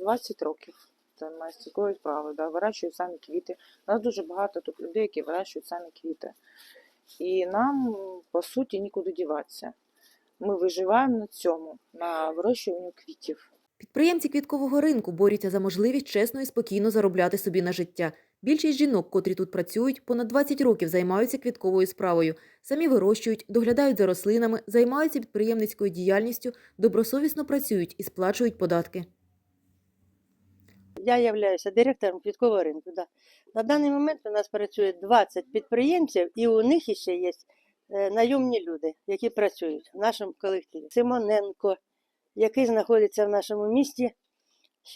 20 років. Займаюся такою справою, да, вирощую самі квіти. У нас дуже багато тут людей, які вирощують самі квіти. І нам, по суті, нікуди діватися. Ми виживаємо на цьому, на вирощуванні квітів. Підприємці квіткового ринку борються за можливість чесно і спокійно заробляти собі на життя. Більшість жінок, котрі тут працюють, понад 20 років займаються квітковою справою. Самі вирощують, доглядають за рослинами, займаються підприємницькою діяльністю, добросовісно працюють і сплачують податки. Я являюся директором квіткового ринку. Да. На даний момент у нас працює 20 підприємців, і у них ще є е, найомні люди, які працюють в нашому колективі. Симоненко, який знаходиться в нашому місті,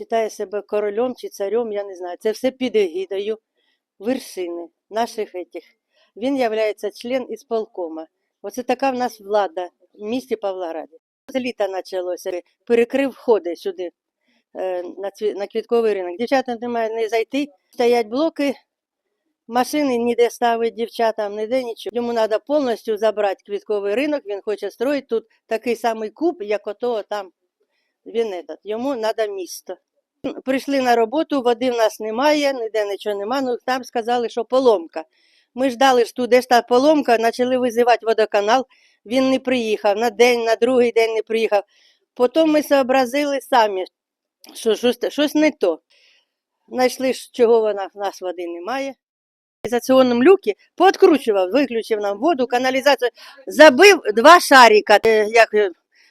вважає себе королем чи царем, я не знаю. Це все під егідою вершини наших етих. Він є член ісполкома. Оце така в нас влада в місті Павлограді. З літа почалося, перекрив входи сюди на, цві- на квітковий ринок. Дівчатам немає не зайти, стоять блоки, машини ніде ставить дівчатам, ніде нічого. Йому треба повністю забрати квітковий ринок, він хоче строїти тут такий самий куб, як ото там. Він этот. Йому треба місто. Прийшли на роботу, води в нас немає, ніде нічого немає. Ну там сказали, що поломка. Ми ждали тут, де ж та поломка, почали визивати водоканал. Він не приїхав на день, на другий день не приїхав. Потім ми зобразили самі, що щось, щось не то. Знайшли, чого вона, в нас води немає. В Ізоляційному люкі пооткручував, виключив нам воду, каналізацію. Забив два шарика. е, Як, е,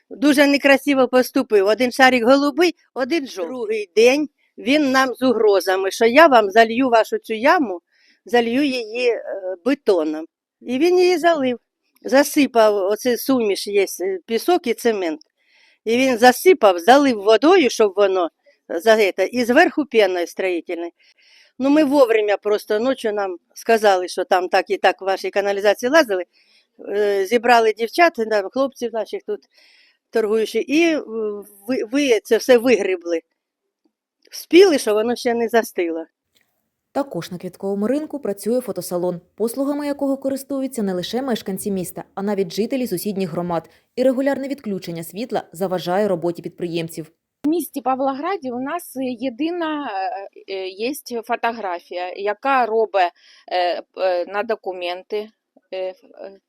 дуже некрасиво поступив. Один шарик голубий, один жовтий. Другий день він нам з угрозами, що я вам залью вашу цю яму, залью її е, бетоном. І він її залив. Засипав, оце суміш є, пісок і цемент. І він засипав, залив водою, щоб воно за это, і зверху пеною строїтельною. Ну, ми вовремя просто ночі нам сказали, що там так і так в вашій каналізації лазили. Е, Зібрали дівчат, хлопців наших тут торгуючих, і е, ви, ви це все вигребли. Спіли, що воно ще не застило. Також на квітковому ринку працює фотосалон, послугами якого користуються не лише мешканці міста, а навіть жителі сусідніх громад. І регулярне відключення світла заважає роботі підприємців. В місті Павлограді у нас єдина є фотографія, яка робить е, е, на документи, е, е, е,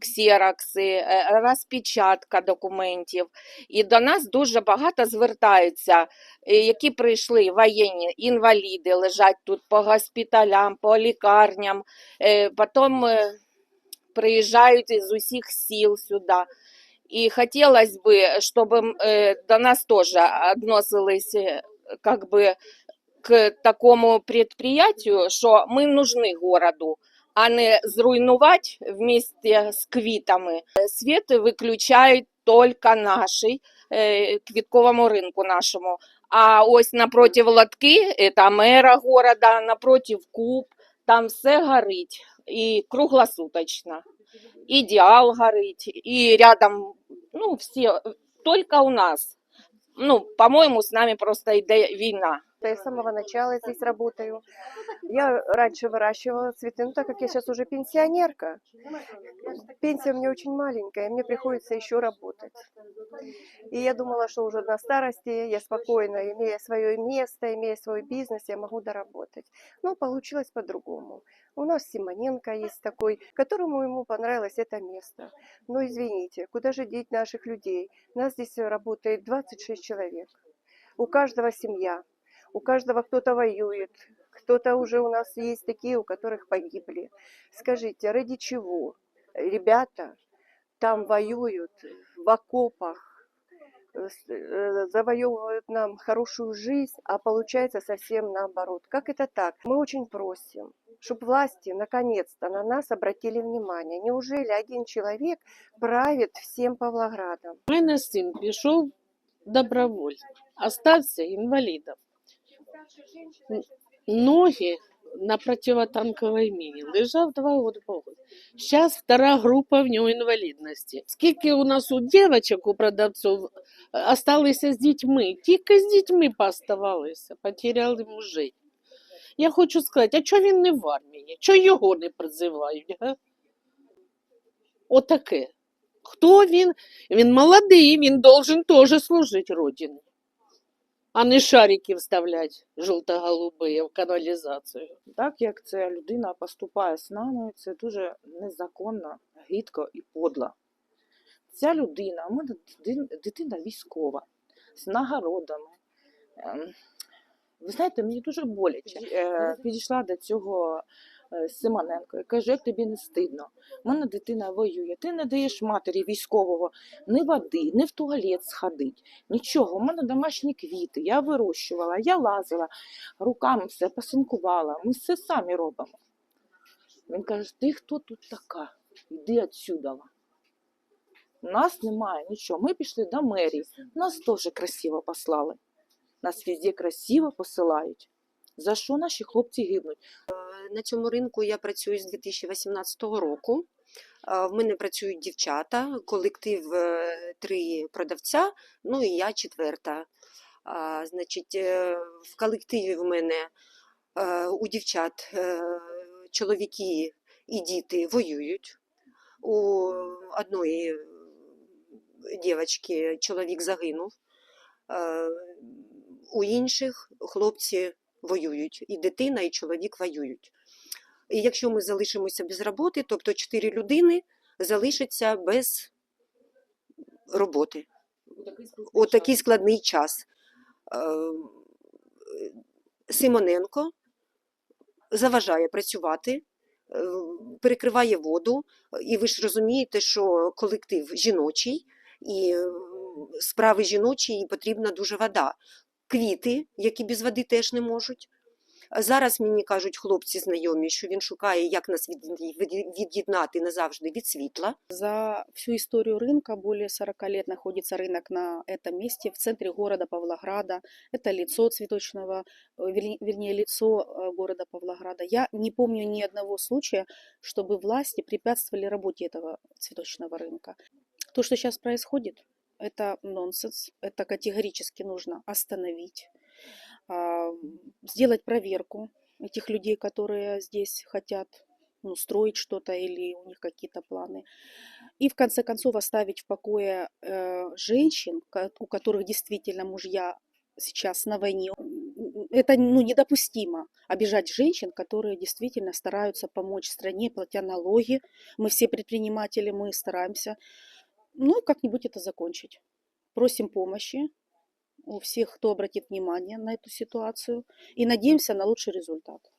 ксерокси, е, розпечатка документів. І до нас дуже багато звертаються, е, які прийшли воєнні інваліди, лежать тут по госпіталям, по лікарням, е, потім е, приїжджають із усіх сіл сюди. И хотелось бы, чтобы э, до нас тоже относились э, как бы к такому предприятию, что мы нужны городу, а не зруйнувати вместе з квітами. Світ виключають тільки нашій е, квітковому ринку нашому. А ось напротив лотки, це мера города, напротив куб, там все горить і круглосуточно. Идеал горить, и рядом, ну, все, только у нас. Ну, по-моему, с нами просто йде війна. Я с самого начала здесь работаю. Я раньше выращивала цветы, но так как я сейчас уже пенсионерка, пенсия у меня очень маленькая, мне приходится еще работать. И я думала, что уже на старости я спокойно, имея свое место, имея свой бизнес, я могу доработать. Но получилось по-другому. У нас Симоненко есть такой, которому ему понравилось это место. Но извините, куда же деть наших людей? Нас здесь работает 26 человек. У каждого семья. У каждого кто-то воюет, кто-то уже у нас есть такие, у которых погибли. Скажите, ради чего ребята там воюют в окопах, э, с- э, завоевывают нам хорошую жизнь, а получается совсем наоборот. Как это так? Мы очень просим, чтобы власти наконец-то на нас обратили внимание. Неужели один человек правит всем Павлоградом? У мене син пішов добровольно, остався інвалідом. Ноги на противотанковій міні. Лежав два роки. Зараз втора група в нього інвалідності. Скільки у нас у дівчаток, у продавців, осталися з дітьми, тільки з дітьми пооставалися, потеряли мужей. Я хочу сказати, а чого він не в армії? Чого його не призивають? А? Отаке. Хто він? Він молодий, він должен теж служити родині. А не шарики вставлять желто-голубые в канализацию. Так як ця людина поступає з нами, це дуже незаконно, гидко і подло. Ця людина, у мене дитина, військова, з нагородами. Ем, Ви знаєте, мені дуже боляче. Е, Підійшла до цього Симоненко і каже, як тобі не стидно. У мене дитина воює. Ти не даєш матері військового ні води, ні в туалет сходить. Нічого. У мене домашні квіти. Я вирощувала, я лазила, руками все посинкувала. Ми все самі робимо. Він каже, ти хто тут така? Йди отсюда. У нас немає нічого. Ми пішли до мерії. Нас теж красиво послали. Нас везде красиво посилають. За що наші хлопці гибнуть? На цьому ринку я працюю з 2018 року. В мене працюють дівчата, колектив е, три продавця, ну і я четверта. Значить, е, в колективі в мене е, у дівчат чоловіки і діти воюють. У одної дівчинки чоловік загинув, у інших хлопці воюють, і дитина, і чоловік воюють. І якщо ми залишимося без роботи, тобто чотири людини залишаться без роботи у такий складний час. Е, Симоненко заважає працювати, е, перекриває воду, і ви ж розумієте, що колектив жіночий, і е, справи жіночі, і потрібна дуже вода. Квіти, які без води теж не можуть. А Зараз мені кажуть хлопці знайомі, що він шукає, як нас від- від- від'єднати назавжди від світла. За всю историю рынка, более 40 лет находится рынок на этом месте, в центре города Павлограда. Это лицо цветочного, э, верне- вернее, лицо э, города Павлограда. Я не помню ни одного случая, чтобы власти препятствовали работе этого цветочного рынка. То, что сейчас происходит, это нонсенс, это категорически нужно остановить, а, Сделать проверку этих людей, которые здесь хотят ну, строить что-то или у них какие-то планы. И в конце концов оставить в покое э, женщин, у которых действительно мужья сейчас на войне. Это ну, недопустимо обижать женщин, которые действительно стараются помочь стране, платя налоги. Мы все предприниматели, мы стараемся. Ну как-нибудь это закончить. Просим помощи у всех, кто обратит внимание на эту ситуацию, и надеемся на лучший результат.